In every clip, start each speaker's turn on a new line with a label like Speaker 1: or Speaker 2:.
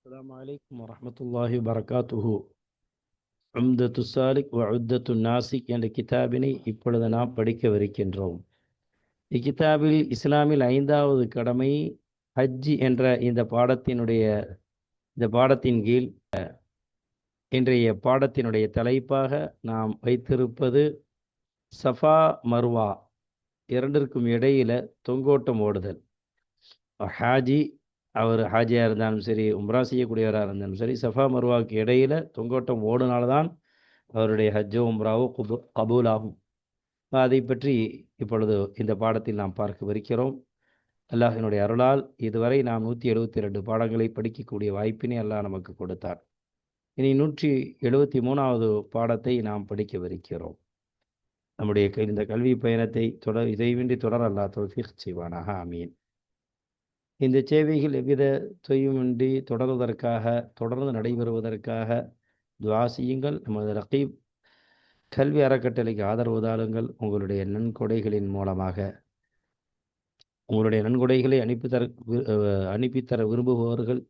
Speaker 1: السلام عليكم ورحمة الله وبركاته உம்தத்து Salik உத்தத்து Nashik என்ற கிதாபினை இப்பொழுது நாம் படிக்கவிருக்கின்றோம் இக்கிதாபில் இஸ்லாமில் ஐந்தாவது கடமை ஹஜ்ஜி என்ற இந்த பாடத்தினுடைய இந்த பாடத்தின் கீழ் இன்றைய பாடத்தினுடைய தலைப்பாக நாம் வைத்திருப்பது சஃபா மர்வா இரண்டிற்கும் இடையில தொங்கோட்டம் ஓடுதல் ஹாஜி அவர் ஹாஜியாக இருந்தாலும் சரி உம்ரா செய்யக்கூடியவராக இருந்தாலும் சரி சஃபா மருவாவுக்கு இடையில் தொங்கோட்டம் ஓடுனால்தான் அவருடைய ஹஜ்ஜோ உம்ராவோ குபு கபூல் ஆகும் அதை பற்றி இப்பொழுது இந்த பாடத்தில் நாம் பார்க்கவிருக்கிறோம் அல்லாஹினுடைய அருளால் இதுவரை நாம் நூற்றி எழுபத்தி ரெண்டு பாடங்களை படிக்கக்கூடிய வாய்ப்பினை அல்லாஹ் நமக்கு கொடுத்தார். இனி நூற்றி எழுபத்தி மூணாவது பாடத்தை நாம் படிக்கவிருக்கிறோம் நம்முடைய இந்த கல்வி பயணத்தை தொடர் இதைவின்றி தொடர் அல்லா தோஃபிக் செய்வானாக. அமீன் இந்த சேவைகள் எவ்வித தொய்வுமின்றி தொடர்வதற்காக தொடர்ந்து நடைபெறுவதற்காக துவா செய்யுங்கள். நமது ரகீப் கல்வி அறக்கட்டளைக்கு ஆதரவு தாருங்கள். உங்களுடைய நன்கொடைகளின் மூலமாக. உங்களுடைய நன்கொடைகளை அனுப்பித்தர அனுப்பித்தர விரும்புபவர்கள்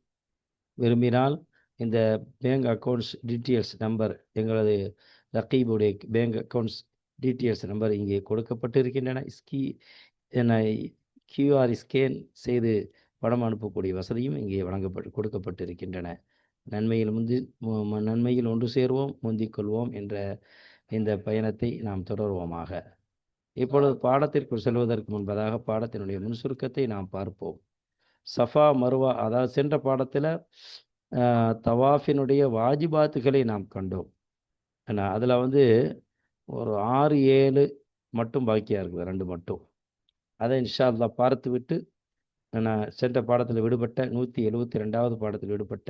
Speaker 1: விரும்பினால் இந்த பேங்க் அக்கௌண்ட்ஸ் டீட்டெயில்ஸ் நம்பர் எங்களது ரகீபுடைய பேங்க் அக்கௌண்ட்ஸ் டீட்டெயில்ஸ் நம்பர் இங்கே கொடுக்கப்பட்டிருக்கின்றன. ஸ்கீ என கியூஆர் ஸ்கேன் செய்து படம் அனுப்பக்கூடிய வசதியும் இங்கே வழங்கப்பட்டு கொடுக்கப்பட்டிருக்கின்றன. நன்மையில் முந்தி நன்மையில் ஒன்று சேர்வோம் முந்திக் கொள்வோம் என்ற இந்த பயணத்தை நாம் தொடர்வோமாக. இப்பொழுது பாடத்திற்குள் செல்வதற்கு முன்பதாக பாடத்தினுடைய முன் சுருக்கத்தை நாம் பார்ப்போம். சஃபா மருவா அதாவது சென்ற பாடத்தில் தவாஃபினுடைய வாஜிபாத்துகளை நாம் கண்டோம். ஏன்னா அதில் வந்து ஒரு ஆறு ஏழு மட்டும் பாக்கியாக இருக்குது ரெண்டு மட்டும். அதை இன்ஷா அல்லா பார்த்து விட்டு நான் சென்ற பாடத்தில் விடுபட்ட நூற்றி எழுபத்தி ரெண்டாவது பாடத்தில் விடுபட்ட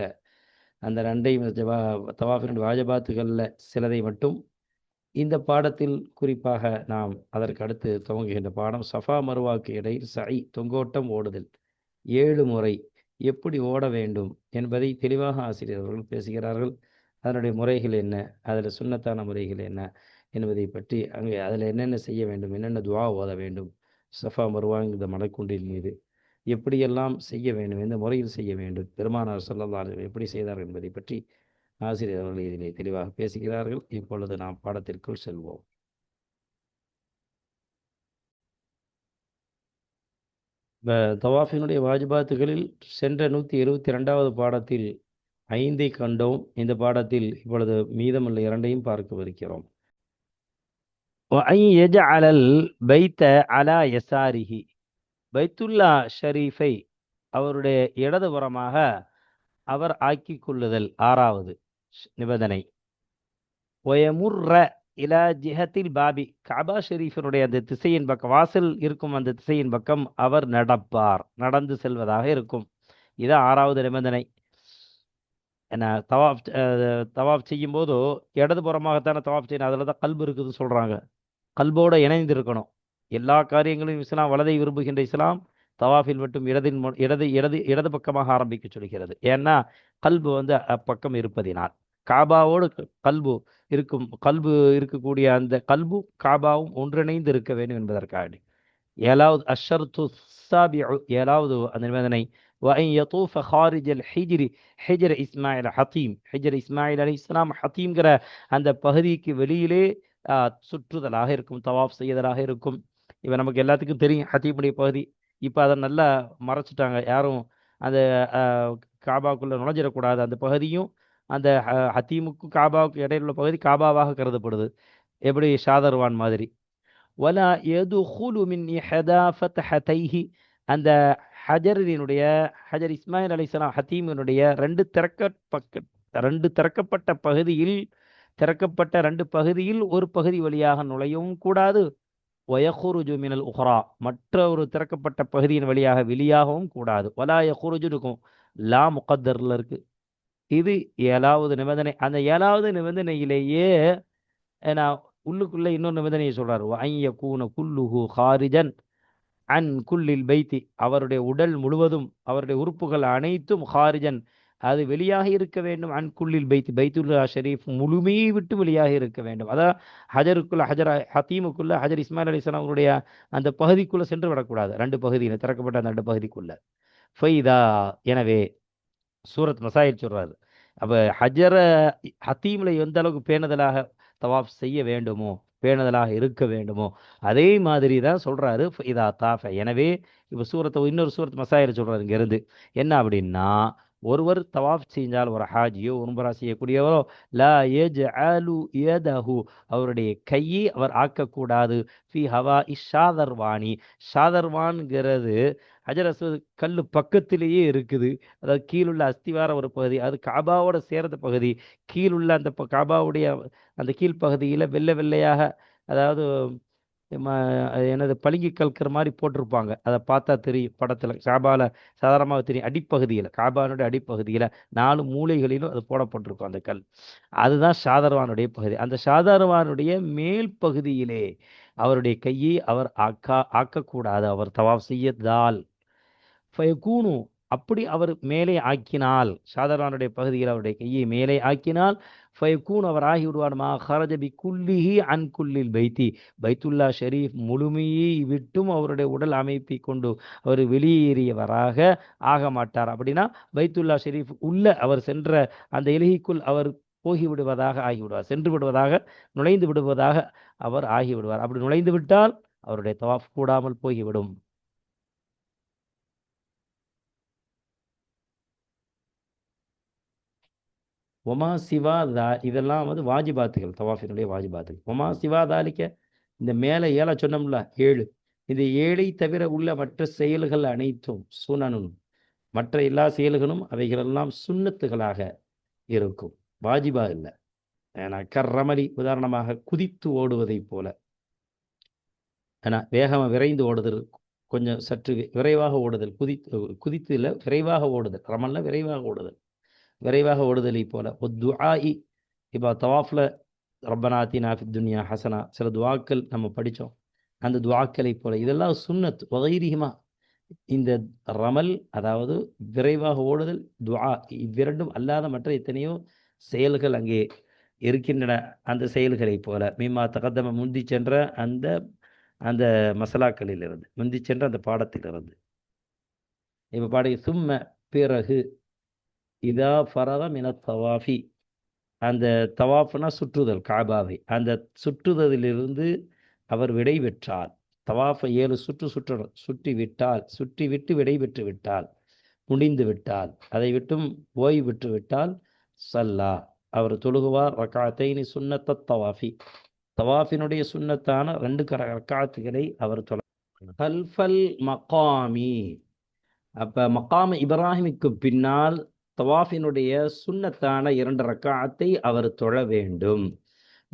Speaker 1: அந்த ரெண்டையும் ஜவா தவாஃபினுடைய வாஜபாத்துகளில் சிலதை மட்டும் இந்த பாடத்தில் குறிப்பாக நாம் அதற்கு அடுத்து துவங்குகின்ற பாடம் சஃபா மருவாக்கு இடையில் சை தொங்கோட்டம் ஓடுதல். ஏழு முறை எப்படி ஓட வேண்டும் என்பதை தெளிவாக ஆசிரியர்கள் பேசுகிறார்கள். அதனுடைய முறைகள் என்ன? அதில் சுண்ணத்தான முறைகள் என்ன? என்பதை பற்றி அங்கே அதில் என்னென்ன செய்ய வேண்டும்? என்னென்ன துவா ஓத வேண்டும்? சஃபா மருவாங்கிற இந்த மலைக்குண்டின் மீது எப்படியெல்லாம் செய்ய வேண்டும்? எந்த முறையில் செய்ய வேண்டும்? பெருமானார் சொல்லலாம் எப்படி செய்தார்கள் என்பதை பற்றி ஆசிரியர் அவர்கள் இதிலே தெளிவாக பேசுகிறார்கள். இப்பொழுது நாம் பாடத்திற்குள் செல்வோம். தவாஃபினுடைய வாஜிபாத்துகளில் சென்ற நூற்றி எழுபத்தி ரெண்டாவது பாடத்தில் ஐந்தை கண்டோம். இந்த பாடத்தில் இப்பொழுது மீதமுள்ள இரண்டையும் பார்க்கவிருக்கிறோம். அலல் பைத்த அலா எசாரிஹி பைத்துல்லா ஷரீஃபை அவருடைய இடதுபுறமாக அவர் ஆக்கி கொள்ளுதல். ஆறாவது நிபந்தனை. ஒயமுர்ர இலா ஜிஹத்தில் பாபி. காபா ஷெரீஃபினுடைய அந்த திசையின் பக்கம் வாசல் இருக்கும் அந்த திசையின் பக்கம் அவர் நடப்பார். நடந்து செல்வதாக இருக்கும். இது ஆறாவது நிபந்தனை. என்ன தவாப் தவாப் செய்யும் போதோ இடதுபுறமாகத்தானே தவாப் செய்யணும். அதில் தான் கல்பு இருக்குதுன்னு சொல்கிறாங்க கல்போடு இணைந்து இருக்கணும் எல்லா காரியங்களிலும் இஸ்லாம் வலதை விரும்புகின்ற இஸ்லாம் தவாஃபில் மட்டும் இடதின் இடது இடது இடது பக்கமாக ஆரம்பிக்க சொல்கிறது ஏன்னா கல்பு வந்து அப்பக்கம் இருப்பதினால். காபாவோடு கல்பு இருக்கும் கல்பு இருக்கக்கூடிய அந்த கல்பு காபாவும் ஒன்றிணைந்து இருக்க வேண்டும் என்பதற்காக. ஏழாவது அஷர் துசாபி ஏழாவது அந்த நிபந்தனை وأن يطوف خارج الحجر حجر إسماعيل حتيم حجر إسماعيل அலி இஸ்லாம் ஹத்தீம்கிற அந்த பகுதிக்கு வெளியிலே சுற்றுதலாக இருக்கும் தவாஃப் செய்தலாக இருக்கும். இப்போ நமக்கு எல்லாத்துக்கும் தெரியும். ஹத்தீமுடைய பகுதி. இப்போ அதை நல்லா மறைச்சிட்டாங்க. யாரும் அந்த காபாக்குள்ளே நுழைஞ்சிடக்கூடாது. அந்த பகுதியும் அந்த ஹத்தீமுக்கும் காபாவுக்கும் இடையில உள்ள பகுதி காபாவாக கருதப்படுது. எப்படி? ஷாதர்வான் மாதிரி. வலா எது ஹூலுமின் ஹதைஹி அந்த ஹஜரினுடைய ஹஜர் இஸ்மாயில் அலிஸ்லாம் ஹத்தீமினுடைய ரெண்டு திறக்க பக்க ரெண்டு திறக்கப்பட்ட பகுதியில் திறக்கப்பட்ட ரெண்டு பகுதியில் ஒரு பகுதி வழியாக நுழையவும் கூடாது. ஒயஹுருஜு மினல் உஹரா மற்ற ஒரு திறக்கப்பட்ட பகுதியின் வழியாக வெளியாகவும் கூடாது. வலா யஹுருஜு இருக்கும் லா முகத்தரில் இருக்கு. இது ஏழாவது நிபந்தனை. அந்த ஏழாவது நிபந்தனையிலேயே நான் உள்ளுக்குள்ளே இன்னொரு நிபந்தனையை சொல்றாரு. ஐய கூன குல்லுஹு ஹாரிஜன் அன் குல்லில் பைத்தி அவருடைய உடல் முழுவதும் அவருடைய உறுப்புகள் அனைத்தும் ஹாரிஜன் அது வெளியாக இருக்க வேண்டும். அன்குள்ளில் பைத் பைத்து பைத்துல்லா ஷரீஃப் முழுமையை விட்டு வெளியாக இருக்க வேண்டும். அதான் ஹஜருக்குள்ள ஹஜர் ஹத்தீமுக்குள்ள ஹஜர் இஸ்மாயில் அலி அவருடைய அந்த பகுதிக்குள்ளே சென்று விடக்கூடாது. ரெண்டு பகுதியில் திறக்கப்பட்ட அந்த ரெண்டு பகுதிக்குள்ள. ஃபைதா எனவே சூரத் மசாயில் சொல்றாரு. அப்போ ஹஜர ஹத்தீமில் எந்த அளவுக்கு பேணுதலாக தவாஃப் செய்ய வேண்டுமோ பேணுதலாக இருக்க வேண்டுமோ அதே மாதிரி தான் சொல்றாரு. இதா தாஃப. எனவே இப்போ சூரத்தை இன்னொரு சூரத் மசாயில் சொல்றாரு இங்க இருந்து என்ன அப்படின்னா ஒருவர் தவாஃப் செஞ்சால் ஒரு ஹாஜியோ உம்பரா செய்யக்கூடியவரோ லா ஏஜ் ஆலு ஏதஹு அவருடைய கையை அவர் ஆக்கக்கூடாது. ஃபி ஹவா இஷாதர்வாணி ஷாதர்வான்ங்கிறது அஜரசு கல் பக்கத்திலேயே இருக்குது. அதாவது கீழுள்ள அஸ்திவார ஒரு பகுதி அது காபாவோட சேர்ந்த பகுதி. கீழுள்ள அந்த ப- காபாவுடைய அந்த கீழ்ப்பகுதியில் வெள்ளை வெள்ளையாக அதாவது ம- என்னது பளிங்கு கற்கிற மாதிரி போட்டிருப்பாங்க. அதை பார்த்தா தெரியும். படத்தில் காபாவில் சாதாரணமாக தெரியும். அடிப்பகுதியில் காபானுடைய அடிப்பகுதியில் நாலு மூலைகளிலும் அது போடப்பட்டிருக்கும் அந்த கல். அதுதான் ஷாதர்வானுடைய பகுதி. அந்த ஷாதர்வானுடைய மேல் பகுதியிலே அவருடைய கையை அவர் ஆக்கா ஆக்கக்கூடாது. அவர் தவாப் செய்யதால் ஃபயகூனு அப்படி அவர் மேலே ஆக்கினால் ஷாதர்வானுடைய பகுதியில் அவருடைய கையை மேலே ஆக்கினால் ஃபயகூன் அவர் ஆகிவிடுவார் மா குல்லிஹி அன் குல்லில் பைத்தி பைத்துல்லா ஷெரீஃப் முழுமையை விட்டும் அவருடைய உடல் அமைப்பை கொண்டு அவர் வெளியேறியவராக ஆக மாட்டார் அப்படின்னா பைத்துல்லா ஷெரீஃப் உள்ள அவர் சென்ற அந்த எலகிக்குள் அவர் போகிவிடுவதாக ஆகிவிடுவார் சென்று விடுவதாக நுழைந்து விடுவதாக அவர் ஆகிவிடுவார் அப்படி நுழைந்து விட்டால் அவருடைய தவாஃப் கூடாமல் போய்விடும் ஒமா சிவா தா இதெல்லாம் வந்து வாஜிபாத்துகள் தவாஃபினுடைய வாஜிபாத்துகள். ஒமா சிவா தாலிக்க இந்த மேலே ஏழை சொன்னோம்ல ஏழு. இந்த ஏழை தவிர உள்ள மற்ற செயல்கள் அனைத்தும் சுனனும். மற்ற எல்லா செயல்களும் அவைகளெல்லாம் சுண்ணத்துகளாக இருக்கும். வாஜிபா இல்லை. ஏன்னா கர்ரமலி உதாரணமாக குதித்து ஓடுவதைப் போல. ஏன்னா வேகமாக விரைந்து ஓடுதல் கொஞ்சம் சற்று விரைவாக ஓடுதல். குதித்து குதித்து இல்லை விரைவாக ஓடுதல். ரமல்ல விரைவாக ஓடுதல். விரைவாக ஓடுதலை போல. துஆஇ இப்போ தவாஃபில் ரப்பனாத்தினா நாஃபி துன்யா ஹசனா சில துவாக்கள் நம்ம படித்தோம் அந்த துவாக்களை போல. இதெல்லாம் சுன்னத் வகைரிஹிமா. இந்த ரமல் அதாவது விரைவாக ஓடுதல் துவா இவ்விரண்டும் அல்லாத மற்ற எத்தனையோ செயல்கள் அங்கே இருக்கின்றன அந்த செயல்களைப் போல. மீமா தகதம முந்தி சென்ற அந்த அந்த மசாலாக்களிலிருந்து முந்தி சென்ற அந்த பாடத்திலிருந்து. இப்போ பாடகி சும்ம பிறகு இதா ஃபரக மின தவாஃபி அந்த தவாஃப்னா சுற்றுதல் காபாவை. அந்த சுற்றுதலிலிருந்து அவர் விடை பெற்றார். தவாஃபை ஏழு சுற்று சுற்றணும். சுற்றி விட்டால் சுற்றி விட்டு விடை பெற்று விட்டால் முடிந்து விட்டால் அதை விட்டும் ஓய்வு விட்டு விட்டால் சல்லா. அவர் தொழுகுவார் ரக்காத்தைனி சுன்னத்த தவாஃபி. தவாஃபினுடைய சுன்னத்தான ரெண்டு கர ரக்காத்துகளை அவர் தொழ கல்ஃபல் மகாமி. அப்போ மகாம் இப்ராஹிமுக்கு பின்னால் தவாஃபினுடைய சுண்ணத்தான இரண்டு ரக்காத்தை அவர் தொழ வேண்டும்.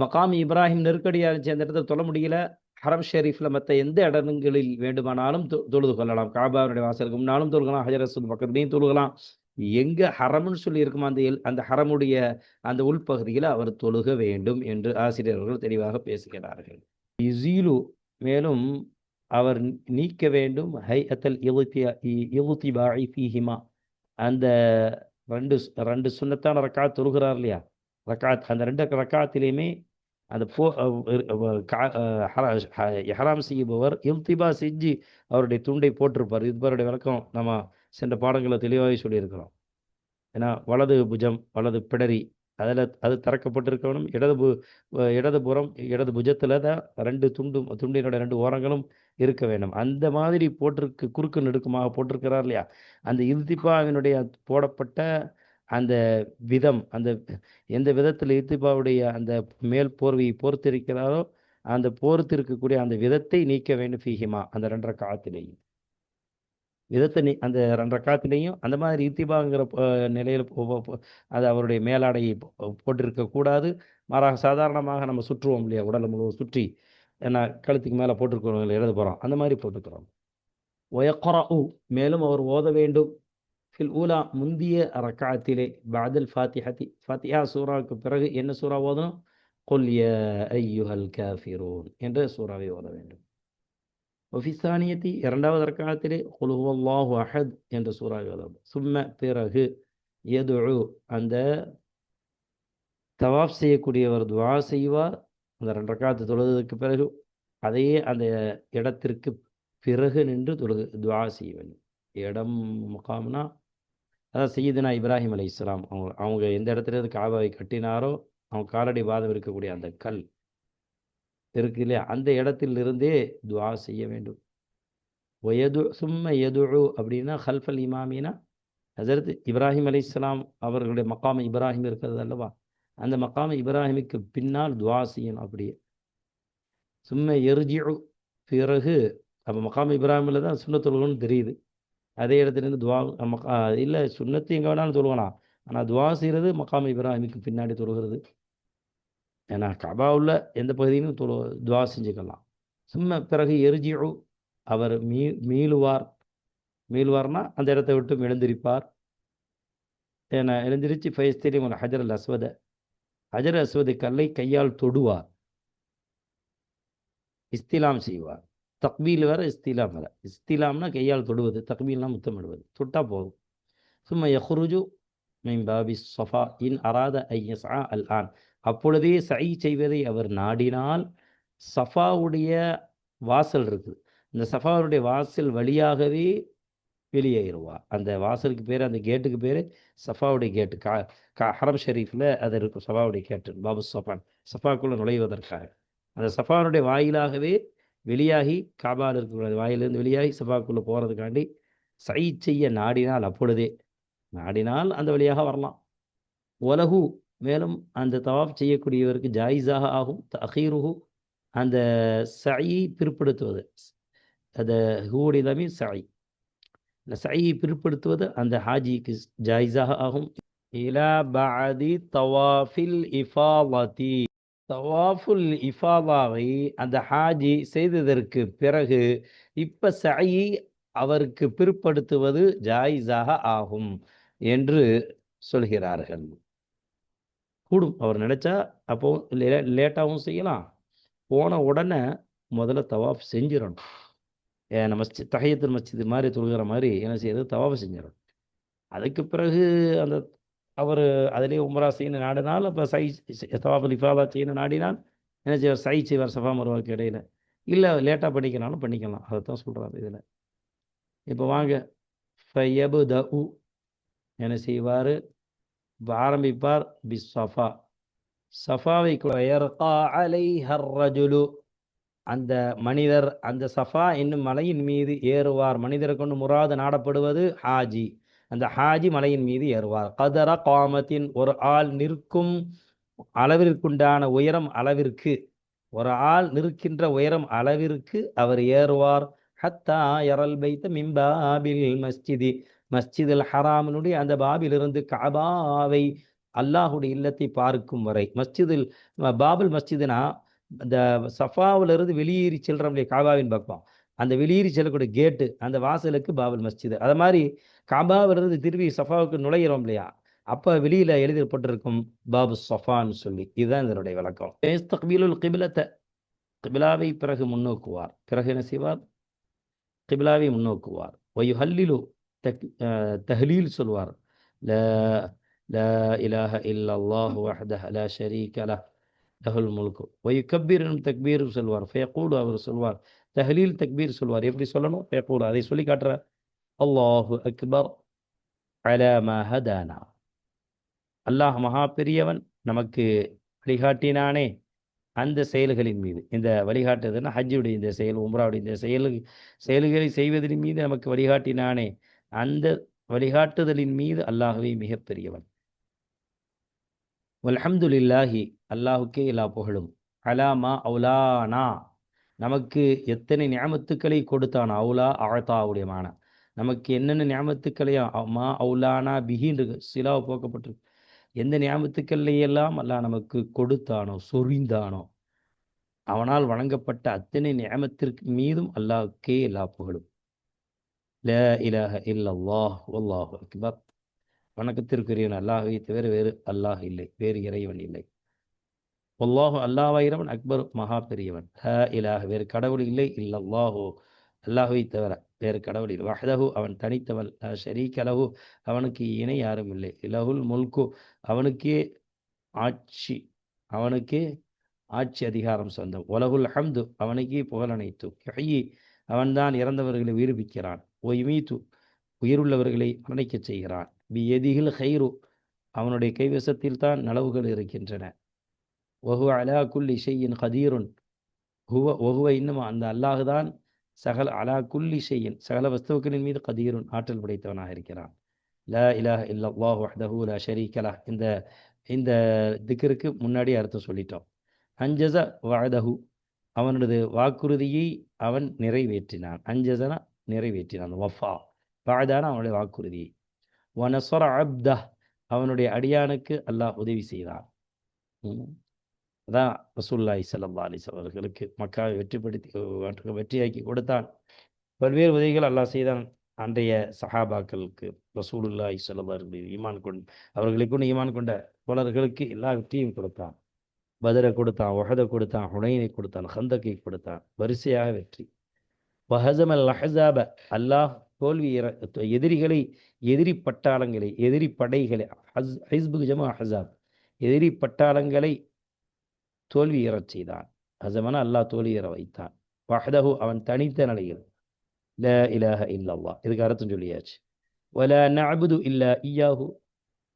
Speaker 1: மகாம் இப்ராஹிம் நெருக்கடியாக இருந்துச்சு அந்த இடத்துல தொழ முடியல. ஹரம் ஷெரீஃப்ல மற்ற எந்த இடங்களில் வேண்டுமானாலும் தொ- தொழுது கொள்ளலாம். காபாவுடைய வாசலுக்கு முன்னாலும் தொழுகலாம். ஹஜரசு அஸ்வத் பக்கத்துலையும் தொழுகலாம். எங்க ஹரம்னு சொல்லி இருக்குமோ அந்த எல்- அந்த ஹரமுடைய அந்த உள்பகுதியில் அவர் தொழுக வேண்டும் என்று ஆசிரியர்கள் தெளிவாக பேசுகிறார்கள். இசீலு மேலும் அவர் நீக்க வேண்டும். ஹை அத்தல் இழுத்திபாய் ஃபீஹிமா. அந்த ரெண்டு ரெண்டு சுண்ணத்தான ரக்காத் தொழுகிறார் இல்லையா? ரக்காத் அந்த ரெண்டு ரக்காத்திலையுமே அந்த போ ஹராம் கா- செய்யுபவர் இல்திபா செஞ்சு அவருடைய துண்டை போட்டிருப்பார். இதுபருடைய விளக்கம். நம்ம சென்ற பாடங்களை தெளிவாகவே சொல்லியிருக்கிறோம். ஏன்னா வலது புஜம் வலது பிடரி அதில் அது திறக்கப்பட்டிருக்கணும் இடது பு இடதுபுறம் இடது புறம் இடது புஜத்தில் தான் ரெண்டு துண்டும் துண்டினோட ரெண்டு ஓரங்களும் இருக்க வேண்டும். அந்த மாதிரி போட்டிருக்கு குறுக்கு நெடுக்குமாக போட்டிருக்கிறார் இல்லையா? அந்த இல்திபாவினுடைய போடப்பட்ட அந்த விதம் அந்த எந்த விதத்தில் இல்திபாவுடைய அந்த மேல் போர்வையை போர்த்திருக்கிறாரோ அந்த போர்த்திருக்கக்கூடிய அந்த விதத்தை நீக்க வேண்டும் ஃபீஹிமா அந்த ரெண்டரை காலத்திலேயே விதத்தை நீ அந்த ரெண்டரை காத்திலையும் அந்த மாதிரி இத்திபாங்கிற நிலையில் அது அவருடைய மேலாடையை போ- போட்டிருக்க கூடாது. மாறாக சாதாரணமாக நம்ம சுற்றுவோம் இல்லையா? உடலை முழுவதும் சுற்றி ஏன்னா கழுத்துக்கு மேலே போட்டிருக்கிறோம் எழுத போகிறோம் அந்த மாதிரி போட்டுக்கிறோம் உ மேலும் அவர் ஓத வேண்டும். ஃபில் ஊலா முந்திய ரக்காத்திலே பாதல் ஃபாத்தியாத்தி ஃபாத்திஹா சூறாவுக்கு பிறகு என்ன சூறா ஓதணும்? கொல்ய ஐயுஹல் காஃபிரூன் என்ற சூறாவை ஓத வேண்டும். ஒஃபிசானியத்தி இரண்டாவது ரக்காத்திலே குல் அஹத் என்ற சூறாக சும்ம பிறகு எதுழு அந்த தவாப் செய்யக்கூடியவர் துவா செய்வார். அந்த ரெண்டு ரக்காத்து தொழுதற்கு பிறகு அதையே அந்த இடத்திற்கு பிறகு நின்று தொழுது துவா செய்ய வேண்டும் இடம் முகாம்னா அதான் செய்யுதுனா இப்ராஹிம் அலை இஸ்லாம் அவங்க அவங்க எந்த இடத்துல இருந்து காபாவை கட்டினாரோ அவங்க காலடி பாதம் இருக்கக்கூடிய அந்த கல். இருக்கு இல்லையா? அந்த இடத்திலிருந்தே துவா செய்ய வேண்டும். ஒயது சும்ம எதுழு அப்படின்னா ஹல்ஃபல் இமாமினா ஹசரத் இப்ராஹிம் அலி இஸ்லாம் அவர்களுடைய மக்காம இப்ராஹிம் இருக்கிறது அல்லவா? அந்த மக்காம இப்ராஹிமுக்கு பின்னால் துவா செய்யணும் அப்படியே. சும்ம எருஜிழு பிறகு அப்போ மக்காம இப்ராஹிமில் தான் சுண்ணத்தொழுகணும்னு தெரியுது. அதே இடத்துலேருந்து துவா மக்கா இல்லை சுண்ணத்து எங்கே வேணாலும் தொழுகலாம். ஆனால் துவா செய்கிறது மக்காம இப்ராஹிமுக்கு பின்னாடி தொழுகிறது. ஏன்னா கபாவுள்ள எந்த பகுதியிலும் துவா செஞ்சுக்கலாம். சும்மா பிறகு எரிஜியு அவர் மீ மீளுவார். மீளுவார்னா அந்த இடத்த விட்டு எழுந்திருப்பார். ஏன்னா எழுந்திரிச்சு ஃபயஸ்தீரியம் ஒரு ஹஜர் அல் அஸ்வத. ஹஜர் அஸ்வது கல்லை கையால் தொடுவார். இஸ்திலாம் செய்வார். தக்பீல் வேற இஸ்திலாம் வேற. இஸ்திலாம்னா கையால் தொடுவது தக்பீல்னா முத்தமிடுவது. தொட்டா போதும். சும்மா யஹ்ருஜு மின் பாபி சஃபா இன் அராத ஐயஸ்ஆ அல் ஆன் அப்பொழுதே சை செய்வதை அவர் நாடினால் சஃபாவுடைய வாசல் இருக்குது. இந்த சஃபாவுடைய வாசல் வழியாகவே வெளியேறுவா. அந்த வாசலுக்கு பேர் அந்த கேட்டுக்கு பேர் சஃபாவுடைய கேட்டு. கா கா ஹரம் ஷெரீஃபில் அது இருக்கும் சஃபாவுடைய கேட்டு பாபு சஃபான். சஃபாக்குள்ளே நுழைவதற்காக. அந்த சஃபானுடைய வாயிலாகவே வெளியாகி காபால் இருக்கக்கூடிய வாயிலிருந்து வெளியாகி சஃபாக்குள்ளே போகிறதுக்காண்டி சை செய்ய நாடினால் அப்பொழுதே நாடினால் அந்த வழியாக வரலாம். உலகு மேலும் அந்த தவாப் செய்யக்கூடியவருக்கு ஜாயிஸாக ஆகும். தஹீருஹு அந்த சையை பிற்படுத்துவது. அந்த ஹூடி தமிழ் சாய் இந்த சையை பிற்படுத்துவது அந்த ஹாஜிக்கு ஜாயிஸாக ஆகும். இலா பாதி தவாஃபில் இஃபாவதி தவாஃபுல் இஃபாவாவை அந்த ஹாஜி செய்ததற்கு பிறகு இப்ப சையை அவருக்கு பிற்படுத்துவது ஜாயிஸாக ஆகும் என்று சொல்கிறார்கள். கூடும். அவர் நினச்சா அப்போ லே லேட்டாகவும் செய்யலாம். போன உடனே முதல்ல தவாஃப் செஞ்சிடணும் நம்ம தகையத்தின் தகையத்தில் மஸ்ஜித் மாதிரி தொழுகிற மாதிரி என்ன செய்யறது? தவாஃப் செஞ்சிடணும் அதுக்கு பிறகு அந்த அவர் அதிலே உமரா செய்யணும் நாடினால் அப்போ சை தவாஃப் லிஃபாவா செய்யணும் நாடினால் என்ன செய்வார்? சை செய்வார் சஃபா மருவாக்கு இடையில. இல்லை லேட்டாக பண்ணிக்கனாலும் பண்ணிக்கலாம். அதை தான் சொல்கிறார் இதில். இப்போ வாங்க. ஃபயபு த உ என்ன செய்வார்? ஆரம்பிப்பார் பி சஃபா சஃபாவை ரஜுலு அந்த மனிதர் அந்த சஃபா என்னும் மலையின் மீது ஏறுவார். மனிதர் கொண்டு முராது நாடப்படுவது ஹாஜி. அந்த ஹாஜி மலையின் மீது ஏறுவார். கதர காமத்தின் ஒரு ஆள் நிற்கும் அளவிற்குண்டான உயரம் அளவிற்கு. ஒரு ஆள் நிற்கின்ற உயரம் அளவிற்கு அவர் ஏறுவார். ஹத்தா எரல் பைத்த மிம்பாபில் மஸ்ஜிதி. மஸ்ஜித் அல் ஹராமனுடைய அந்த பாபிலிருந்து காபாவை அல்லாஹுடைய இல்லத்தை பார்க்கும் வரை. மஸ்ஜிதில் பாபுல் மஸ்ஜிதுனா இந்த சஃபாவிலிருந்து வெளியேறி செல்றோம் இல்லையா காபாவின் பக்கம். அந்த வெளியேறி செல்லக்கூடிய கேட்டு அந்த வாசலுக்கு பாபுல் மஸ்ஜிது. அது மாதிரி காபாவிலிருந்து திரும்பி சஃபாவுக்கு நுழையிறோம் இல்லையா? அப்போ வெளியில் எழுதப்பட்டிருக்கும் பாபு சஃபான்னு சொல்லி. இதுதான் இதனுடைய விளக்கம் தக்பீலுல் கிபிலத்தை கிபிலாவை பிறகு முன்னோக்குவார். பிறகு என்ன செய்வார்? கிபிலாவை முன்னோக்குவார். ஒய் ஹல்லிலு தஹ்லீல் சொல்வார். ல ல இலாஹ இல்லாஹ் வஹ்தஹ் ல ஷரீக லஹ் லஹுல் முல்கு. ஒய் கபீர் தக்பீர் சொல்வார். ஃபயக்கூடு அவர் சொல்வார். தஹ்லீல் தக்பீர் சொல்வார். எப்படி சொல்லணும்? ஃபயக்கூடு அதை சொல்லி காட்டுறார். அல்லாஹு அக்பர் அல்லாஹ் மகா பெரியவன் நமக்கு வழிகாட்டினானே அந்த செயல்களின் மீது. இந்த வழிகாட்டுதுன்னா ஹஜ்ஜுடைய இந்த செயல் உம்ராவுடைய இந்த செயல் செயல்களை செய்வதன் மீது நமக்கு வழிகாட்டினானே. அந்த வழிகாட்டுதலின் மீது அல்லாஹுவே மிகப்பெரியவன். வல்ஹம்துலில்லாஹி அல்லாஹுக்கே எல்லா புகழும். அலாமா அவுலானா. நமக்கு எத்தனை ஞாபத்துக்களை கொடுத்தான் அவுலா ஆழ்த்தாவுடைய மான. நமக்கு என்னென்ன ஞாபத்துக்களை மா அவுலானா பிகின்று சிலாவை போக்கப்பட்டிருக்கு. எந்த ஞாபத்துக்கள்லையெல்லாம் அல்லாஹ் நமக்கு கொடுத்தானோ சொரிந்தானோ அவனால் வழங்கப்பட்ட அத்தனை நியமத்திற்கு மீதும் அல்லாஹுக்கே எல்லா புகழும். ல இலாக இல்லல்லாஹ் வல்லாஹு அக்பர் வணக்கத்திற்குரியவன் அல்லாஹை தவிர வேறு அல்லாஹ் இல்லை வேறு இறைவன் இல்லை. வல்லாஹு அல்லாஹாயிரவன் அக்பர் மகா பெரியவன் ஹ இலாக வேறு கடவுள் இல்லை இல்லல்லாஹோ. அல்லாஹுவை தவிர வேறு கடவுள் இல்லை. வஹதஹு அவன் தனித்தவன் ஷரீக் அலஹு அவனுக்கு இணை யாரும் இல்லை. இலகுல் முல்கு அவனுக்கே ஆட்சி அவனுக்கே ஆட்சி அதிகாரம் சொந்தம். உலகுல் ஹம்து அவனுக்கே புகழ் அனைத்து அவன்தான் இறந்தவர்களை உயிர்ப்பிக்கிறான் ஒய்மீத்து உயிருள்ளவர்களை மரணிக்கச் செய்கிறான். பியதிகில் ஹைரு அவனுடைய கைவசத்தில் தான் நலவுகள் இருக்கின்றன. ஒஹுவ அலா குல் ஷையின் கதீருன். ஹுவ ஒஹுவ இன்னும் அந்த அல்லாஹு தான் சகல அலா குல் ஷையின் சகல வஸ்துக்களின் மீது கதீருன் ஆற்றல் படைத்தவனாக இருக்கிறான். ல இலாஹ இல்லாஹ் வஹ்தஹு லா ஷரீக இந்த இந்த திக்கருக்கு முன்னாடி அர்த்தம் சொல்லிட்டோம். அஞ்சச வஅதஹு அவனது வாக்குறுதியை அவன் நிறைவேற்றினான். அஞ்சசனா நிறைவேற்றினான் வஃபா. பாதான அவனுடைய வாக்குறுதி. வனசர அப்தா. அவனுடைய அடியானுக்கு அல்லாஹ் உதவி செய்தான். அதான் ரசூல்லாய் சல்லா அலிஸ் அவர்களுக்கு மக்காவை வெற்றிப்படுத்தி வெற்றியாக்கி கொடுத்தான். பல்வேறு உதவிகள் அல்லாஹ் செய்தான். அன்றைய சஹாபாக்களுக்கு ரசூலுல்லாஹி ஸல்லல்லாஹு ஈமான் கொண்டு அவர்களை கொண்டு ஈமான் கொண்ட தோழர்களுக்கு எல்லா வெற்றியும் கொடுத்தான். பதரை கொடுத்தான் ஒஹதை கொடுத்தான் ஹுனைனை கொடுத்தான் ஹந்தக்கை கொடுத்தான். வரிசையாக வெற்றி. வஹசமல் அஹஸாப அல்லாஹ் தோல்வி இற- எதிரிகளை எதிரி பட்டாளங்களை எதிரி படைகளை ஹஸ் ஜமா ஹசாப் எதிரி பட்டாளங்களை தோல்வி இறச் செய்தான். ஹசமன அல்லாஹ் தோல்வி இற வைத்தான். வஹதஹு அவன் தனித்த நிலையில். ல இலாஹ இல்லவா இதுக்கு அர்த்தம் சொல்லியாச்சு. ஒல நபுது இல்லா இய்யாஹு.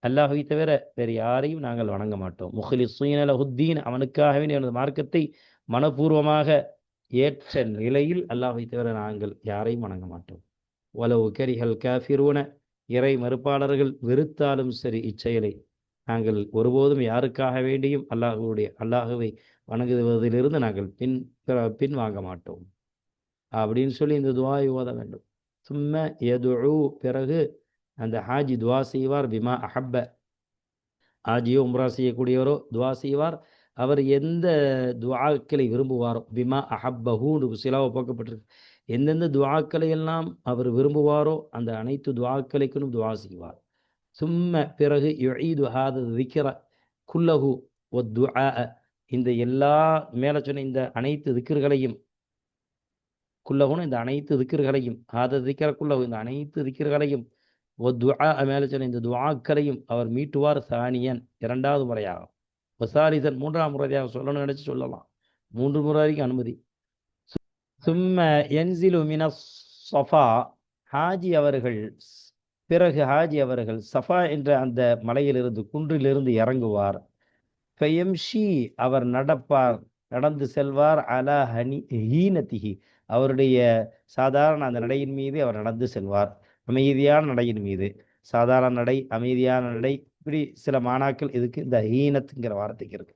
Speaker 1: அல்லாஹ்வை தவிர வேறு யாரையும் நாங்கள் வணங்க மாட்டோம். முஹ்லிஸீன லஹுத்தீன் அவனுக்காகவே எனது மார்க்கத்தை மனப்பூர்வமாக ஏற்ற நிலையில் அல்லாஹை தவிர நாங்கள் யாரையும் வணங்க மாட்டோம். வலவு கரிகள் காஃபிரூன இறை மறுப்பாளர்கள் வெறுத்தாலும் சரி இச்செயலை. நாங்கள் ஒருபோதும் யாருக்காக வேண்டியும் அல்லாஹுடைய அல்லாஹுவை வணங்குவதிலிருந்து நாங்கள் பின் பிற- பின் வாங்க மாட்டோம். அப்படின்னு சொல்லி இந்த துவாயை ஓத வேண்டும். சும்மா எதுஉ பிறகு அந்த ஹாஜி துவா செய்வார். பிமா அஹப்ப ஹாஜியோ உம்ரா செய்யக்கூடியவரோ துவா செய்வார். அவர் எந்த துவாக்களை விரும்புவாரோ பிமா அஹப்பஹூன்னு சிலாவை போக்கப்பட்டிருக்கு. எந்தெந்த துவாக்களை எல்லாம் அவர் விரும்புவாரோ அந்த அனைத்து துவாக்களுக்கும் துவா செய்வார். சும்ம பிறகு யுஈது ஹாத திக்ர குல்லஹு ஒத்துஆ இந்த எல்லா மேலே சொன்ன இந்த அனைத்து திக்கர்களையும் குல்லகுன்னு இந்த அனைத்து திக்கர்களையும் ஹாத திக்கிற குல்லகு இந்த அனைத்து திக்ர்களையும் ஒத்துஆ மேலே சொன்ன இந்த துவாக்களையும் அவர் மீட்டுவார் சானியன் இரண்டாவது முறையாகும். வசாரிதன் மூன்றாம் முறையாக சொல்லணும்னு நினைச்சு சொல்லலாம். மூன்று முறை வரைக்கும் அனுமதி. சும்ம என்சிலு மின சஃபா ஹாஜி அவர்கள் பிறகு ஹாஜி அவர்கள் சஃபா என்ற அந்த மலையிலிருந்து குன்றிலிருந்து இறங்குவார். ஃபெயம்ஷி அவர் நடப்பார் நடந்து செல்வார் அலா ஹனி ஹீனதிஹி அவருடைய சாதாரண அந்த நடையின் மீது அவர் நடந்து செல்வார். அமைதியான நடையின் மீது. சாதாரண நடை அமைதியான நடை இப்படி சில மாணாக்கள் இதுக்கு இந்த ஹீனத்துங்கிற வார்த்தைக்கு இருக்கு.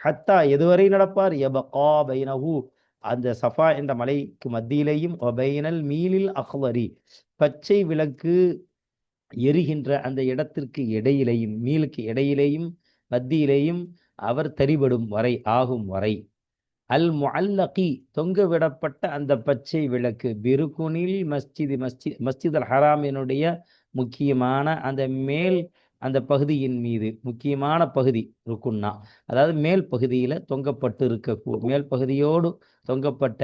Speaker 1: ஹத்தா எதுவரை நடப்பார்? எபகா பைனஹு. அந்த சஃபா என்ற மலைக்கு மத்தியிலேயும் ஒபைனல் மீலில் அஹ்வரி. பச்சை விளக்கு எரிகின்ற அந்த இடத்திற்கு இடையிலேயும் மீலுக்கு இடையிலேயும் மத்தியிலேயும் அவர் தரிபடும் வரை ஆகும் வரை. அல் முல்லகி தொங்க விடப்பட்ட அந்த பச்சை விளக்கு. பிருகுனில் மஸ்ஜித் மஸ்ஜித் மஸ்ஜித் அல் ஹராமினுடைய முக்கியமான அந்த மேல் அந்த பகுதியின் மீது முக்கியமான பகுதி ருக்குன்னா அதாவது மேல் பகுதியில் தொங்கப்பட்டு இருக்க மேல் பகுதியோடு தொங்கப்பட்ட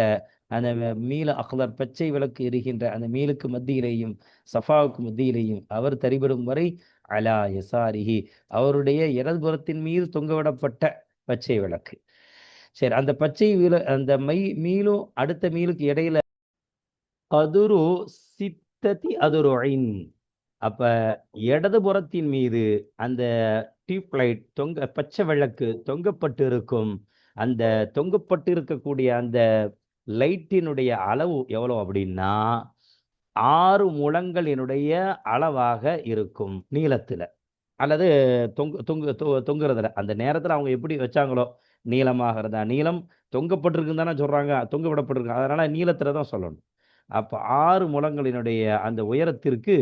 Speaker 1: அந்த மீள அகலர் பச்சை விளக்கு எரிகின்ற அந்த மீலுக்கு மத்தியிலேயும் சஃபாவுக்கு மத்தியிலேயும் அவர் தரிபடும் வரை அலா எசாரிஹி அவருடைய இடதுபுறத்தின் மீது தொங்கவிடப்பட்ட பச்சை விளக்கு. சரி அந்த பச்சை வீல அந்த மை மீளும் அடுத்த மீலுக்கு இடையில அதுரு சித்ததி அதுருயின் அப்ப இடதுபுறத்தின் மீது அந்த டியூப் லைட் தொங்க பச்சை விளக்கு தொங்கப்பட்டு இருக்கும் அந்த தொங்கப்பட்டு இருக்கக்கூடிய அந்த லைட்டினுடைய அளவு எவ்வளோ அப்படின்னா ஆறு முழங்களினுடைய அளவாக இருக்கும் நீளத்தில். அல்லது தொங்கு தொங்கு தொ- தொங்குறதுல. அந்த நேரத்தில் அவங்க எப்படி வச்சாங்களோ நீளமாகிறதா நீளம் தொங்கப்பட்டிருக்குன்னு தானே சொல்கிறாங்க தொங்க விடப்பட்டிருக்கு அதனால் நீளத்தில் தான் சொல்லணும். அப்போ ஆறு முழங்களினுடைய அந்த உயரத்திற்கு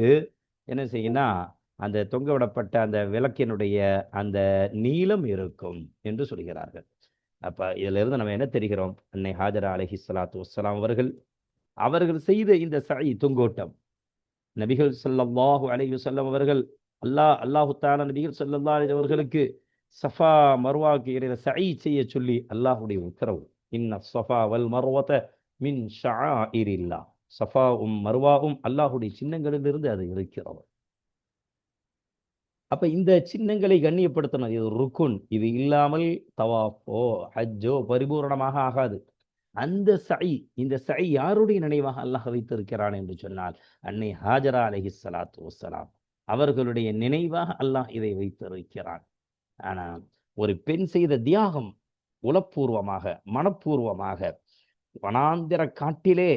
Speaker 1: என்ன செய்யினா அந்த தொங்க விடப்பட்ட அந்த விளக்கினுடைய அந்த நீளம் இருக்கும் என்று சொல்கிறார்கள். அப்ப இதுல இருந்து நம்ம என்ன தெரிகிறோம்? அன்னை ஹாஜரா அலஹி சலாத்து வசலாம் அவர்கள் அவர்கள் செய்த இந்த சை தொங்கோட்டம். நபிகள் ஸல்லல்லாஹு அலஹி சொல்லம் அவர்கள் அல்லாஹ் அல்லாஹுத்தான நபிகள் சொல்லல்லா அவர்களுக்கு சஃபா மர்வாக்கு இடையில சை செய்ய சொல்லி அல்லாஹுடைய உத்தரவு இன்ன சஃபா வல் மர்வத மின் ஷா இரில்லா சஃபாவும் மருவாவும் அல்லாஹுடைய சின்னங்களிலிருந்து அது இருக்கிறது அப்ப இந்த சின்னங்களை கண்ணியப்படுத்தணும். இது ருக்குன். இது இல்லாமல் தவாஃபோ ஹஜ்ஜோ பரிபூரணமாக ஆகாது. அந்த சை இந்த சை யாருடைய நினைவாக அல்லாஹ் வைத்திருக்கிறான் என்று சொன்னால் அன்னை ஹாஜரா அலஹி சலாத்து வசலாம் அவர்களுடைய நினைவாக அல்லாஹ் இதை வைத்திருக்கிறான். ஆனா ஒரு பெண் செய்த தியாகம் உளப்பூர்வமாக மனப்பூர்வமாக வனாந்திர காட்டிலே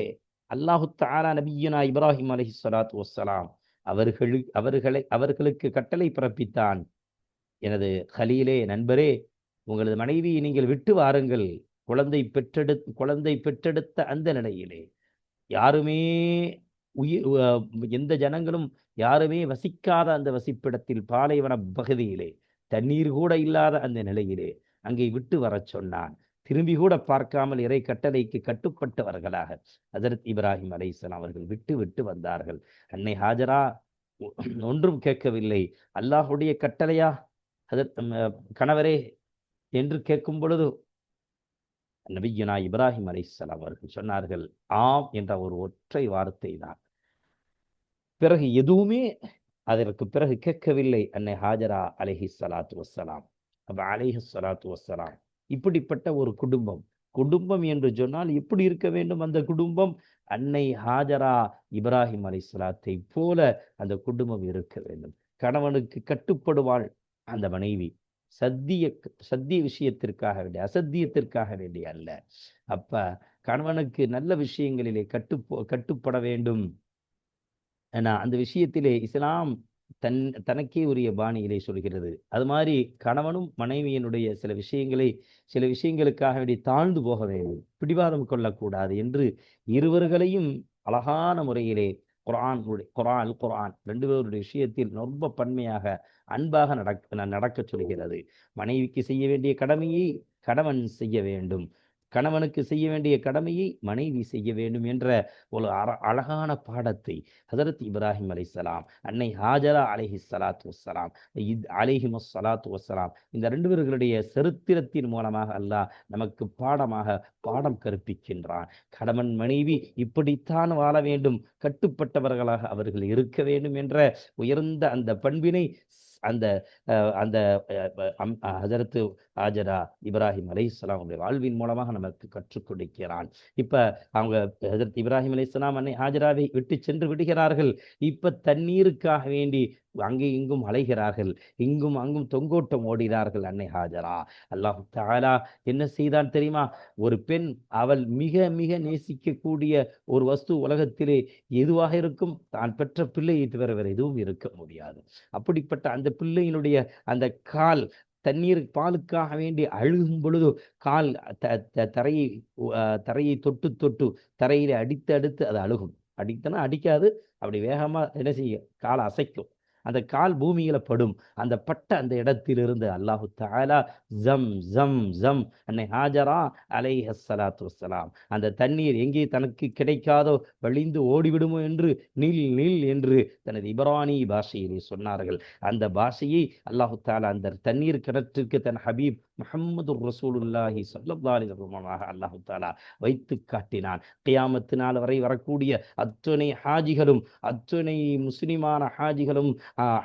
Speaker 1: அல்லாஹு தாலா நபியனா இப்ராஹிம் அலஹி சலாத் வசலாம் அவர்களு அவர்களை அவர்களுக்கு கட்டளை பிறப்பித்தான். எனது ஹலீலே நண்பரே உங்களது மனைவியை நீங்கள் விட்டு வாருங்கள். குழந்தை பெற்றெடு குழந்தை பெற்றெடுத்த அந்த நிலையிலே. யாருமே உயிர் எந்த ஜனங்களும் யாருமே வசிக்காத அந்த வசிப்பிடத்தில் பாலைவன பகுதியிலே தண்ணீர் கூட இல்லாத அந்த நிலையிலே அங்கே விட்டு வரச் சொன்னான். திரும்பி கூட பார்க்காமல் இறை கட்டளைக்கு கட்டுப்பட்டவர்களாக ஹசரத் இப்ராஹிம் அலைசலாம் அவர்கள் விட்டு விட்டு வந்தார்கள். அன்னை ஹாஜரா ஒன்றும் கேட்கவில்லை. அல்லாஹுடைய கட்டளையா? ஹசரத் கணவரே என்று கேட்கும் பொழுது நபியுனா இப்ராஹிம் அலைசலாம் அவர்கள் சொன்னார்கள் ஆம் என்ற ஒரு ஒற்றை வார்த்தை தான். பிறகு எதுவுமே அதற்கு பிறகு கேட்கவில்லை. அன்னை ஹாஜரா அலஹி சலாத்து வசலாம் அப்ப அலிஹி சலாத்து வசலாம் இப்படிப்பட்ட ஒரு குடும்பம். குடும்பம் என்று சொன்னால் எப்படி இருக்க வேண்டும் அந்த குடும்பம்? அன்னை ஹாஜரா இப்ராஹிம் அலிஸ்லாத்தை போல அந்த குடும்பம் இருக்க வேண்டும். கணவனுக்கு கட்டுப்படுவாள் அந்த மனைவி. சத்திய சத்திய விஷயத்திற்காக வேண்டிய அசத்தியத்திற்காக வேண்டிய அல்ல. அப்ப கணவனுக்கு நல்ல விஷயங்களிலே கட்டு கட்டுப்பட வேண்டும். ஏன்னா அந்த விஷயத்திலே இஸ்லாம் தன் தனக்கே உரிய பாணியிலே சொல்கிறது. அது மாதிரி கணவனும் மனைவியினுடைய சில விஷயங்களை சில விஷயங்களுக்காக வேண்டி தாழ்ந்து போக வேண்டும். பிடிவாதம் கொள்ளக்கூடாது என்று இருவர்களையும் அழகான முறையிலே குரான் குரான் குரான் ரெண்டு பேருடைய விஷயத்தில் ரொம்ப பன்மையாக அன்பாக நடக்க நடக்க சொல்கிறது. மனைவிக்கு செய்ய வேண்டிய கடமையை கணவன் செய்ய வேண்டும். கணவனுக்கு செய்ய வேண்டிய கடமையை மனைவி செய்ய வேண்டும் என்ற ஒரு அழகான பாடத்தை ஹசரத் இப்ராஹிம் அலிசலாம் அன்னை ஹாஜரா அலஹி சலாத்து வசலாம் இத் அலிஹிம் சலாத்து வசலாம் இந்த ரெண்டு பேர்களுடைய சரித்திரத்தின் மூலமாக அல்லாஹ் நமக்கு பாடமாக பாடம் கற்பிக்கின்றான். கணவன் மனைவி இப்படித்தான் வாழ வேண்டும் கட்டுப்பட்டவர்களாக அவர்கள் இருக்க வேண்டும் என்ற உயர்ந்த அந்த பண்பினை அந்த அந்த ஹசரத்து ஆஜரா இப்ராஹிம் அலை அவருடைய வாழ்வின் மூலமாக நமக்கு கற்றுக் கொடுக்கிறான். இப்ப அவங்க ஹசரத் இப்ராஹிம் அலை இஸ்லாம் அன்னை ஆஜராவை விட்டு சென்று விடுகிறார்கள். இப்ப தண்ணீருக்காக வேண்டி அங்கே இங்கும் அலைகிறார்கள். இங்கும் அங்கும் தொங்கோட்டம் ஓடினார்கள் அன்னை ஹாஜரா. அல்லாஹு தாலா என்ன செய்தான் தெரியுமா? ஒரு பெண் அவள் மிக மிக நேசிக்கக்கூடிய ஒரு வஸ்து உலகத்திலே எதுவாக இருக்கும்? தான் பெற்ற பிள்ளையை தவிர வேறு எதுவும் இருக்க முடியாது. அப்படிப்பட்ட அந்த பிள்ளையினுடைய அந்த கால் தண்ணீர் பாலுக்காக வேண்டி அழுகும் பொழுது கால் தரையை தரையை தொட்டு தொட்டு தரையில அடித்து அடுத்து அது அழுகும். அடித்தனா அடிக்காது. அப்படி வேகமா என்ன செய்யும்? காலை அசைக்கும். அந்த கால் பூமியில படும். அந்த பட்ட அந்த இடத்திலிருந்து அல்லாஹு தாலா ஜம் ஜம் ஜம் அன்னை ஹாஜரா அலை ஹலாத்து வசலாம் அந்த தண்ணீர் எங்கே தனக்கு கிடைக்காதோ வழிந்து ஓடிவிடுமோ என்று நில் நில் என்று தனது இபரானி பாஷையிலே சொன்னார்கள். அந்த பாஷையை அல்லாஹு தாலா அந்த தண்ணீர் கிணற்றிற்கு தன் ஹபீப் முகமது ரசூலுல்லாஹி சல்லல்லாஹி அல்லாஹு தாலா வைத்து காட்டினான். கியாமத்தினால் வரை வரக்கூடிய அத்துணை ஹாஜிகளும் அத்துணை முஸ்லிமான ஹாஜிகளும்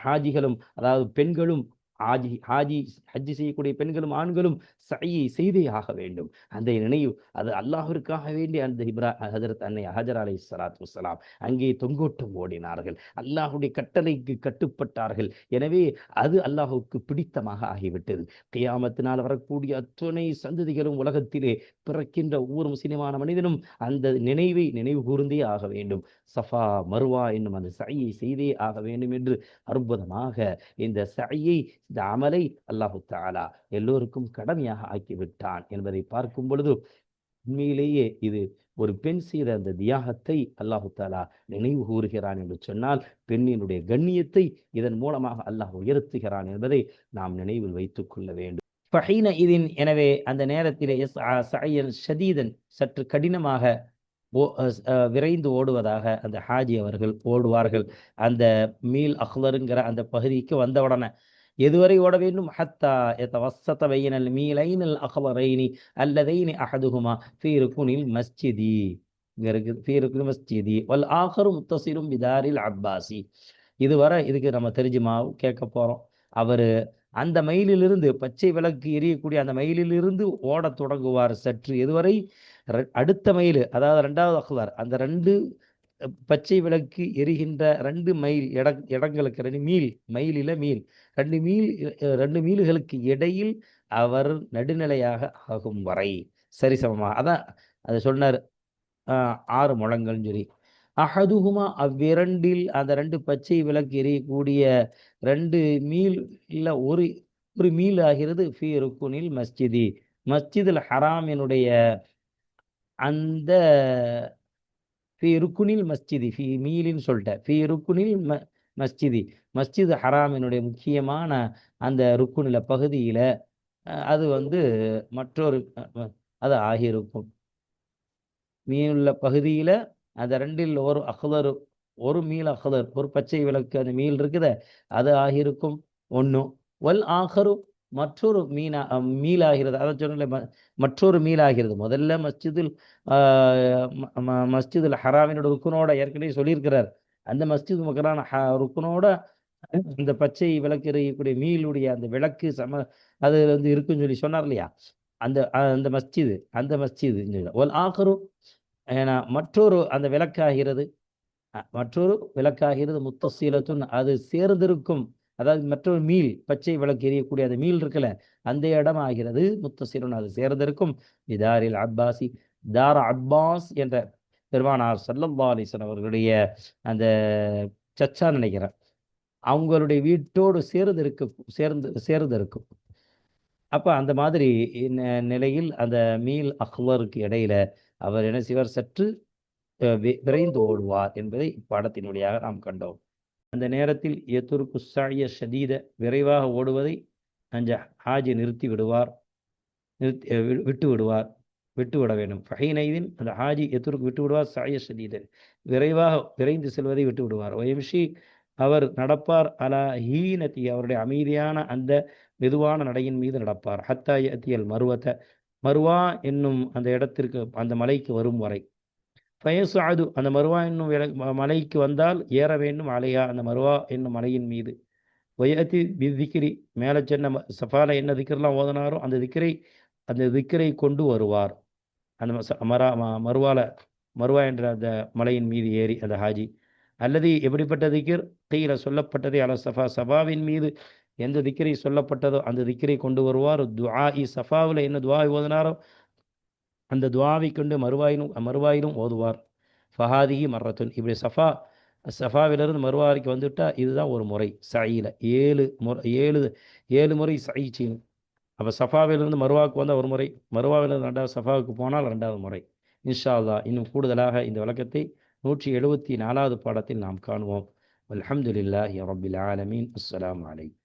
Speaker 1: ஹாஜிகளும் அதாவது பெண்களும் ஆஜி ஹாஜி ஹஜ்ஜி செய்யக்கூடிய பெண்களும் ஆண்களும் சையை செய்தே ஆக வேண்டும். அந்த நினைவு அது அல்லாஹிற்காக வேண்டி அந்த இப்ரா ஹஜரத் அன்னை ஹஜர் அலை சலாத் வலாம் அங்கே தொங்கோட்டம் ஓடினார்கள். அல்லாஹுடைய கட்டளைக்கு கட்டுப்பட்டார்கள். எனவே அது அல்லாஹுக்கு பிடித்தமாக ஆகிவிட்டது. கியாமத்தினால் வரக்கூடிய அத்துணை சந்ததிகளும் உலகத்திலே பிறக்கின்ற ஒவ்வொரு முஸ்லிமான மனிதனும் அந்த நினைவை நினைவு கூர்ந்தே ஆக வேண்டும். சஃபா மருவா என்னும் அந்த சையை செய்தே ஆக வேண்டும் என்று அற்புதமாக இந்த சையை இந்த அமலை அல்லாஹு தாலா எல்லோருக்கும் கடமையாக ஆக்கிவிட்டான் என்பதை பார்க்கும் பொழுது உண்மையிலேயே இது ஒரு பெண் செய்த அந்த தியாகத்தை அல்லாஹு தாலா நினைவு கூறுகிறான் என்று சொன்னால் பெண்ணினுடைய கண்ணியத்தை இதன் மூலமாக அல்லாஹ் உயர்த்துகிறான் என்பதை நாம் நினைவில் வைத்துக் கொள்ள வேண்டும். பஹீன இதின் எனவே அந்த நேரத்திலே எஸ் ஷதீதன் சற்று கடினமாக விரைந்து ஓடுவதாக அந்த ஹாஜி அவர்கள் ஓடுவார்கள். அந்த மீல் அஹ்லருங்கிற அந்த பகுதிக்கு வந்தவுடனே எதுவரை ஓட வேண்டும்? ஹத்தா எத்தவசத்த வையினல் மீலைனல் அஹ்லரைனி அல்லதைனி அஹதுகுமா ஃபீருக்குனில் மஸ்ஜிதி. இங்கே இருக்குது ஃபீருக்குல் மஸ்ஜிதி. வல் ஆஹரு முத்தசிரும் பிதாரில் அப்பாசி. இதுவரை இதுக்கு நம்ம தெரிஞ்சுமா கேட்க போகிறோம் அவர் அந்த மயிலிலிருந்து பச்சை விளக்கு எரியக்கூடிய அந்த மயிலிலிருந்து ஓடத் தொடங்குவார் சற்று. எதுவரை? அடுத்த மயில் அதாவது ரெண்டாவது அஹ்லார் அந்த ரெண்டு பச்சை விளக்கு எரிகின்ற ரெண்டு மைல் இட இடங்களுக்கு ரெண்டு மீல் மைலில் மீல். ரெண்டு மீல் ரெண்டு மீல்களுக்கு இடையில் அவர் நடுநிலையாக ஆகும் வரை. சரிசமமாக அதான் அதை சொன்னார். ஆஹ், ஆறு முழங்கள்னு சொல்லி. அஹதுஹுமா அவ்விரண்டில் அந்த ரெண்டு பச்சை விளக்கு எரியக்கூடிய ரெண்டு மீல் இல்ல ஒரு ஒரு மீல் ஆகிறது ஃபி ருக்குனில் மஸ்ஜிதி. மஸ்ஜிதுல் ஹராமினுடைய அந்த ஃபி ருக்குனில் மஸ்ஜிதி ஃபி மீலின்னு சொல்லிட்டேன். ஃபி ருக்குனில் ம மஸ்ஜிதி. மஸ்ஜித் ஹராமினுடைய முக்கியமான அந்த ருக்குனில பகுதியில் அது வந்து மற்றொரு அது ஆகியிருக்கும். மீனுள்ள பகுதியில் அந்த ரெண்டில் ஒரு அஹ்லர் ஒரு மீல் அஹ்லர் ஒரு பச்சை விளக்கு அந்த மீல் இருக்குத அது ஆகியிருக்கும். ஒன்று வல் ஆகரும் மற்றொரு மீனா அஹ், ஆகிறது அதை சொன்ன மற்றொரு மீளாகிறது. முதல்ல மஸ்ஜிதுல் ஆஹ், மஸ்ஜிதுல் ஹராமினோட ருக்குனோட ஏற்கனவே சொல்லியிருக்கிறார். அந்த மஸ்ஜித் மக்கரான ஹ ருக்குனோட இந்த பச்சை விளக்கு எறியக்கூடிய மீளுடைய அந்த விளக்கு சம அது வந்து இருக்குன்னு சொல்லி சொன்னார் இல்லையா? அந்த அந்த மஸ்ஜிது அந்த மஸ்ஜிது ஒல் ஆஹரு ஏன்னா மற்றொரு அந்த விளக்காகிறது. மற்றொரு விளக்காகிறது முத்தசீலத்துன் அது சேர்ந்திருக்கும். அதாவது மற்றொரு மீல் பச்சை விளக்கு எரியக்கூடிய அந்த மீல் இருக்குல்ல அந்த இடம் ஆகிறது. முத்தசீலன் அது சேர்ந்திருக்கும். இதாரில் அப்பாசி தார அப்பாஸ் என்ற பெருமானார் சல்லல்லா அலிசன் அவர்களுடைய அந்த சச்சா நினைக்கிறேன் அவங்களுடைய வீட்டோடு சேர்ந்து இருக்க சேர்ந்து சேர்ந்து இருக்கும் அப்போ அந்த மாதிரி நிலையில் அந்த மீல் அஹ்லருக்கு இடையில அவர் என்ன செய்வார்? சற்று வி- விரைந்து ஓடுவார் என்பதை இப்படத்தின் வழியாக நாம் கண்டோம். அந்த நேரத்தில் எத்துருக்கு சாய ஷதீத விரைவாக ஓடுவதை அந்த ஹாஜி நிறுத்தி விடுவார். நிறுத்தி விட்டு விடுவார். விட்டு விட வேண்டும். ஃபஹீனைதின் அந்த ஹாஜி எத்துருக்கு விட்டு விடுவார்? சாய ஷதீதன் விரைவாக விரைந்து செல்வதை விட்டு விடுவார். ஒயம்ஷி அவர் நடப்பார் அலா ஹீனத்தி அவருடைய அமைதியான அந்த மெதுவான நடையின் மீது நடப்பார். ஹத்தாய் அத்தியல் மருவத்த மருவா என்னும் அந்த இடத்திற்கு அந்த மலைக்கு வரும் வரை. ஃபயசுஅது அந்த மருவா என்னும் மலைக்கு வந்தால் ஏற வேண்டும் அலையா? அந்த மருவா என்னும் மலையின் மீது. வயத்தி திக்கிரி மேலே சென்ன ம- சஃபால என்ன திக்கர்லாம் ஓதனாரோ அந்த திக்கரை அந்த திக்கரை கொண்டு வருவார். அந்த ச- மரா ம- மருவால மருவா என்ற அந்த மலையின் மீது ஏறி அந்த ஹாஜி. அல்லது எப்படிப்பட்ட திக்கிர் கீழ சொல்லப்பட்டதை அல சஃபா சஃபாவின் மீது எந்த திக்கரை சொல்லப்பட்டதோ அந்த திக்கரை கொண்டு வருவார். துஆ இ சஃபாவில் என்ன துவா ஓதினாரோ அந்த துவாவை கொண்டு மறுவாயிலும் மறுவாயிலும் ஓதுவார். ஃபஹாதிஹி மர்ரத்துன். இப்படி சஃபா சஃபாவிலிருந்து மறுவாரிக்கு வந்துட்டா இதுதான் ஒரு முறை சையில். ஏழு முறை ஏழு ஏழு முறை சை செய்யணும் அப்போ சஃபாவிலிருந்து மறுவாவுக்கு வந்தால் ஒரு முறை மறுவாவிலிருந்து ரெண்டாவது சஃபாவுக்கு போனால் ரெண்டாவது முறை. இன்ஷா அல்லா இன்னும் கூடுதலாக இந்த விளக்கத்தை நூற்றி எழுபத்தி நாலாவது பாடத்தில் நாம் காணுவோம் அல்ஹம்துலில்லாஹி ரபில் ஆலமீன். அஸ்லாம் அலைக்கும்